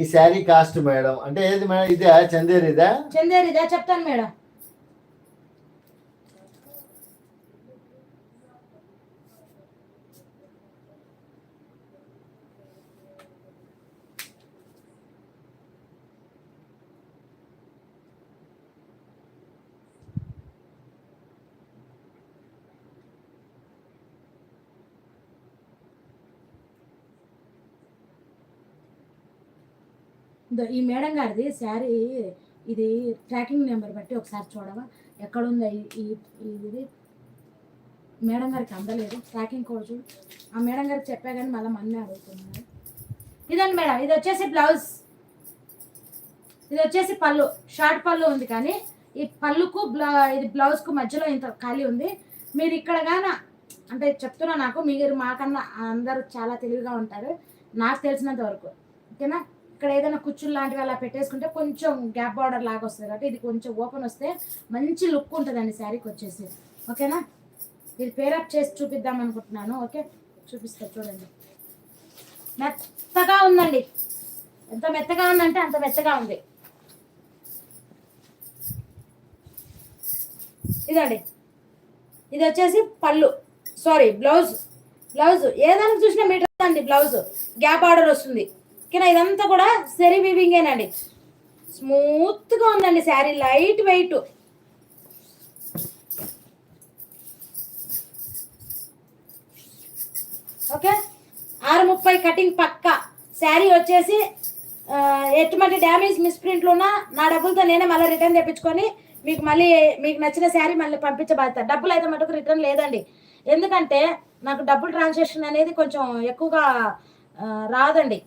ఈ sari cost madam. అంటే ఏది మేడం? ఇదే చందేరిదా? చందేరిదా? చెప్తాను మేడం. ఈ మేడం గారిది శారీ ఇది ట్రాకింగ్ నెంబర్ బట్టి ఒకసారి చూడవా? ఎక్కడుందో ఈ- ఇది? మేడం గారికి అందలేదు. ట్రాకింగ్ కోడ్ చూడు. ఆ మేడం గారికి చెప్పా కానీ మళ్ళీ మన్నే అడుగుతున్నారు. ఇదండి మేడం ఇది వచ్చేసి బ్లౌజ్ ఇది వచ్చేసి పళ్ళు. షార్ట్ పళ్ళు ఉంది కానీ ఈ పళ్ళుకు బ్లౌ ఇది బ్లౌజ్కు మధ్యలో ఇంత ఖాళీ ఉంది. మీరు ఇక్కడగానా అంటే చెప్తున్నా నాకు మీరు మాకన్నా అందరూ చాలా తెలివిగా ఉంటారు. నాకు తెలిసినంత వరకు. ఓకేనా? ఇక్కడ ఏదైనా కుచ్చులు లాంటివి అలా పెట్టేసుకుంటే కొంచెం గ్యాప్ బార్డర్ లాగా వస్తుంది కాబట్టి ఇది కొంచెం ఓపెన్ వస్తే మంచి లుక్ ఉంటుందండి శారీకి వచ్చేసి. ఓకేనా? ఇది పేరప్ చేసి చూపిద్దాం అనుకుంటున్నాను. ఓకే? చూపిస్తా చూడండి. మెత్తగా ఉందండి. ఎంత మెత్తగా ఉందంటే అంత మెత్తగా ఉంది. ఇదండి. ఇది వచ్చేసి పళ్ళు. సారీ బ్లౌజ్ బ్లౌజ్ ఏదైనా చూసినా మీటర్ అండి బ్లౌజ్ గ్యాప్ ఆర్డర్ వస్తుంది. ఓకేనా ఇదంతా కూడా సెరీ వీవింగేనండి స్మూత్గా ఉందండి శారీ లైట్ వెయిట్ ఓకే ఆరు ముప్పై కటింగ్ పక్క. శారీ వచ్చేసి ఎటువంటి డ్యామేజ్ మిస్ప్రింట్లు ఉన్నా నా డబ్బులతో నేనే మళ్ళీ రిటర్న్ తెప్పించుకొని మీకు మళ్ళీ మీకు నచ్చిన శారీ మళ్ళీ పంపించబడతా డబ్బులు అయితే మటుకు రిటర్న్ లేదండి. ఎందుకంటే నాకు డబ్బులు ట్రాన్సాక్షన్ అనేది కొంచెం ఎక్కువగా రాదండి.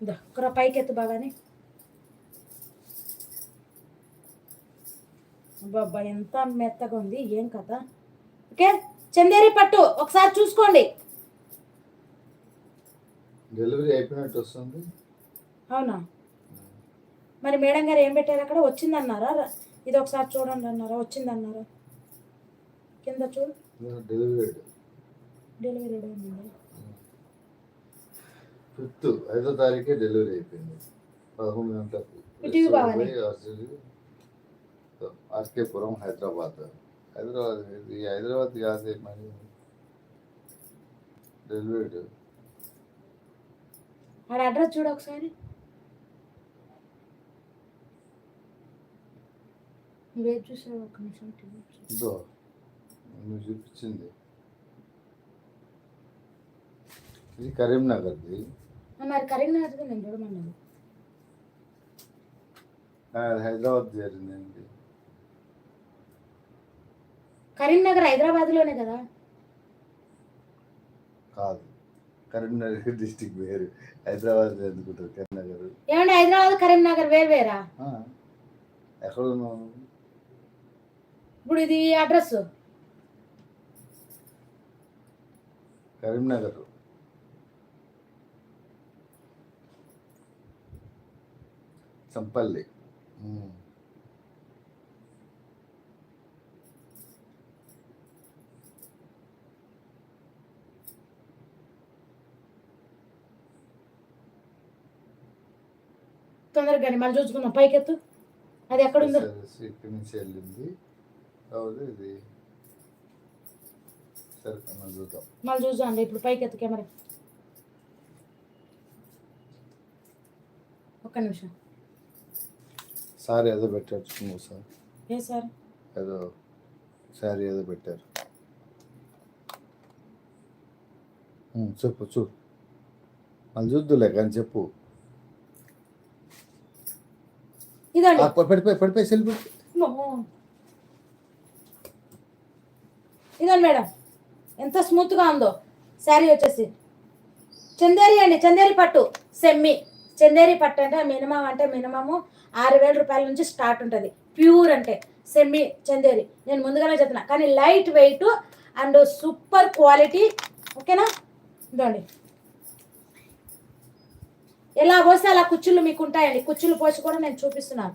ఇక్కడ పైకి ఎత్తు బాగానే. అబ్బా ఎంత మెత్తగా ఉంది ఏం కథ? ఓకే చందేరి పట్టు ఒకసారి చూసుకోండి. డెలివరీ అయిపోయినట్టు వస్తుంది. అవునా? మరి మేడం గారు ఏం పెట్టారు అక్కడ? వచ్చిందన్నారా? ఇది ఒకసారి చూడండి అన్నారా? వచ్చిందన్నారా? కింద చూడు. డెలివరీ డెలివరీ ఫిఫ్త్ ఐదో తారీఖే డెలివరీ అయిపోయింది. పదకొండు గంటలకు. ఆర్కేపురం హైదరాబాద్. హైదరాబాద్ ఇది హైదరాబాద్ కాదే మరి? డెలివరీ ఆడ అడ్రస్ చూడు ఒకసారి. నువ్వేది చూసావు? ఒక నిమిషం టీవీ చూడు. ఇదో నువ్వు చూపించింది. ఇది కరీంనగర్ది. మరి కరీంనగర్ నేను చూడమన్నాను. హైదరాబాద్ చేరిందండి కరీంనగర్ హైదరాబాద్లోనే కదా? కాదు. కరీంనగర్ డిస్టిక్ వేరు. హైదరాబాద్ ఎందుకుంటారు కరీంనగర్? ఏమంటే హైదరాబాద్ కరీంనగర్ వేరు వేరా? ఎక్కడ ఉన్నావు ఇప్పుడు ఇది అడ్రస్? కరీంనగర్. తొందరగా మళ్ళీ చూసుకుందాం. పైకెత్తు. అది ఎక్కడుందో? సరే, ఇక్కడి నుంచి వెళ్ళింది. కాబట్టి ఇది. సరే మనం చూద్దాం. మళ్ళీ చూద్దాం ఇప్పుడు పైకెత్తు కెమెరా. ఒక్క నిమిషం. సార్ ఏదో పెట్టారు చూడు సార్. ఏ సార్? ఏదో సారీ ఏదో పెట్టారు. చెప్పు చూ. మళ్ళీ చూద్దులే కానీ చెప్పు. ఇదండి. పడిపోయి పడిపోయి సెల్ పెట్టి. అమ్మో. ఇదండి మేడం. ఎంత స్మూత్గా ఉందో. శారీ వచ్చేసి. చందేరి అండి చందేరి పట్టు సెమ్మి. చందేరి పట్టు అంటే మినిమం అంటే మినిమము ఆరు వేల రూపాయల నుంచి స్టార్ట్ ఉంటుంది. ప్యూర్ అంటే సెమీ చందేరి నేను ముందుగానే చెప్తున్నా. కానీ light weight and super quality. ఓకేనా? ఇదండి ఎలా పోస్తే అలా కుచ్చులు మీకు ఉంటాయండి కుచ్చులు పోసి కూడా నేను చూపిస్తున్నాను.